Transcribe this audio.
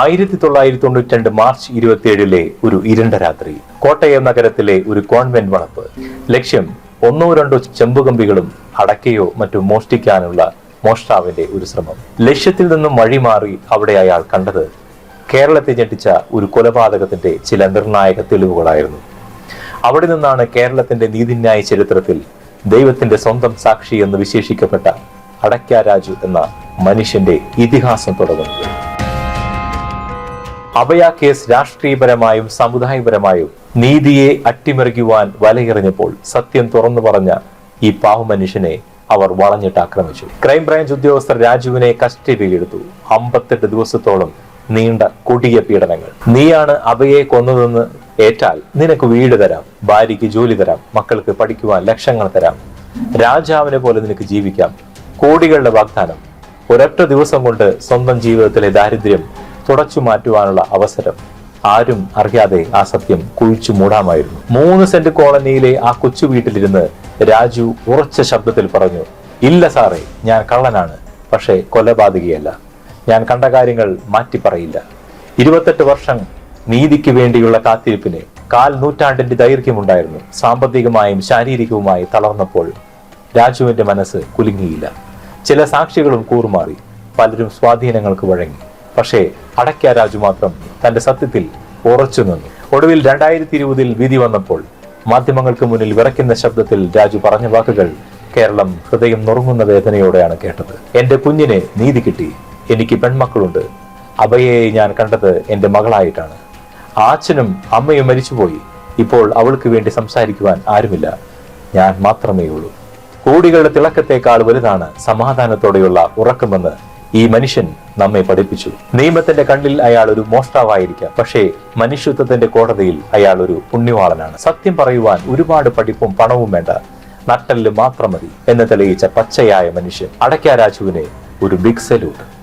ആയിരത്തി തൊള്ളായിരത്തി തൊണ്ണൂറ്റി രണ്ട് മാർച്ച് ഇരുപത്തിയേഴിലെ ഒരു ഇരുണ്ട രാത്രി കോട്ടയം നഗരത്തിലെ ഒരു കോൺവെന്റ് വളപ്പ്. ലക്ഷ്യം ഒന്നോ രണ്ടോ ചെമ്പുകമ്പികളും അടക്കയോ മറ്റോ മോഷ്ടിക്കാനുള്ള മോഷ്ടാവിന്റെ ഒരു ശ്രമം. ലക്ഷ്യത്തിൽ നിന്നും വഴിമാറി അവിടെ അയാൾ കണ്ടത് കേരളത്തെ ഞെട്ടിച്ച ഒരു കൊലപാതകത്തിന്റെ ചില നിർണായക തെളിവുകളായിരുന്നു. അവിടെ നിന്നാണ് കേരളത്തിന്റെ നീതിന്യായ ചരിത്രത്തിൽ ദൈവത്തിന്റെ സ്വന്തം സാക്ഷി എന്ന് വിശേഷിക്കപ്പെട്ട അടക്ക രാജു എന്ന മനുഷ്യന്റെ ഇതിഹാസം തുടങ്ങുന്നത്. അഭയ കേസ് രാഷ്ട്രീയപരമായും സമുദായപരമായും നീതിയെ അട്ടിമറിക്കുവാൻ വലയെറിഞ്ഞപ്പോൾ സത്യം തുറന്നു പറഞ്ഞ ഈ പാവമനുഷ്യനെ അവർ വളഞ്ഞിട്ട് ആക്രമിച്ചു. ക്രൈംബ്രാഞ്ച് ഉദ്യോഗസ്ഥർ രാജുവിനെ കസ്റ്റഡിയിലെടുത്തു. അമ്പത്തെട്ട് ദിവസത്തോളം നീണ്ട കൊടിയ പീഡനങ്ങൾ. നീയാണ് അഭയെ കൊന്നതെന്ന് ഏറ്റാൽ നിനക്ക് വീട് തരാം ഭാര്യയ്ക്ക് ജോലി തരാം മക്കൾക്ക് പഠിക്കുവാൻ ലക്ഷങ്ങൾ തരാം. രാജാവിനെ പോലെ നിനക്ക് ജീവിക്കാം. കോടികളുടെ വാഗ്ദാനം. ഒരൊറ്റ ദിവസം കൊണ്ട് സ്വന്തം ജീവിതത്തിലെ ദാരിദ്ര്യം തുടച്ചു മാറ്റുവാനുള്ള അവസരം ആരും അറിയാതെ ആ സത്യം കുഴിച്ചു മൂടാമായിരുന്നു. മൂന്ന് സെന്റ് കോളനിയിലെ ആ കൊച്ചു വീട്ടിലിരുന്ന് രാജു ഉറച്ച ശബ്ദത്തിൽ പറഞ്ഞു ഇല്ല സാറേ ഞാൻ കള്ളനാണ് പക്ഷേ കൊലപാതകിയല്ല. ഞാൻ കണ്ട കാര്യങ്ങൾ മാറ്റി പറയില്ല. ഇരുപത്തെട്ട് വർഷം നീതിക്ക് വേണ്ടിയുള്ള കാത്തിരിപ്പിന് കാൽ നൂറ്റാണ്ടിന്റെ ദൈർഘ്യമുണ്ടായിരുന്നു. സാമ്പത്തികമായും ശാരീരികവുമായി തളർന്നപ്പോൾ രാജുവിന്റെ മനസ്സ് കുലുങ്ങിയില്ല. ചില സാക്ഷികളും കൂറുമാറി പലരും സ്വാധീനങ്ങൾക്ക് വഴങ്ങി. പക്ഷേ അടയ്ക്ക രാജു മാത്രം തന്റെ സത്യത്തിൽ ഉറച്ചു നിന്നു. ഒടുവിൽ രണ്ടായിരത്തി ഇരുപതിൽ വിധി വന്നപ്പോൾ മാധ്യമങ്ങൾക്ക് മുന്നിൽ വിറയ്ക്കുന്ന ശബ്ദത്തിൽ രാജു പറഞ്ഞ വാക്കുകൾ കേരളം ഹൃദയം നുറുങ്ങുന്ന വേദനയോടെയാണ് കേട്ടത്. എന്റെ കുഞ്ഞിന് നീതി കിട്ടി. എനിക്ക് പെൺമക്കളുണ്ട്. അവയെ ഞാൻ കണ്ടത് എന്റെ മകളായിട്ടാണ്. അച്ഛനും അമ്മയും മരിച്ചുപോയി. ഇപ്പോൾ അവൾക്ക് വേണ്ടി സംസാരിക്കുവാൻ ആരുമില്ല. ഞാൻ മാത്രമേ ഉള്ളൂ കോടികളുടെ തിളക്കത്തേക്കാൾ വലുതാണ് സമാധാനത്തോടെയുള്ള ഉറക്കമെന്ന് ഈ മനുഷ്യൻ നമ്മെ പഠിപ്പിച്ചു. നിയമത്തിന്റെ കണ്ണിൽ അയാൾ ഒരു മോഷ്ടാവായിരിക്കാം. പക്ഷേ മനുഷ്യത്വത്തിന്റെ കോടതിയിൽ അയാൾ ഒരു പുണ്യവാളനാണ്. സത്യം പറയുവാൻ ഒരുപാട് പഠിപ്പും പണവും വേണ്ട. നട്ടൽ മാത്രം മതി എന്ന് തെളിയിച്ച പച്ചയായ മനുഷ്യൻ അടയ്ക്കാരാജുവിനെ ഒരു ബിഗ് സല്യൂട്ട്.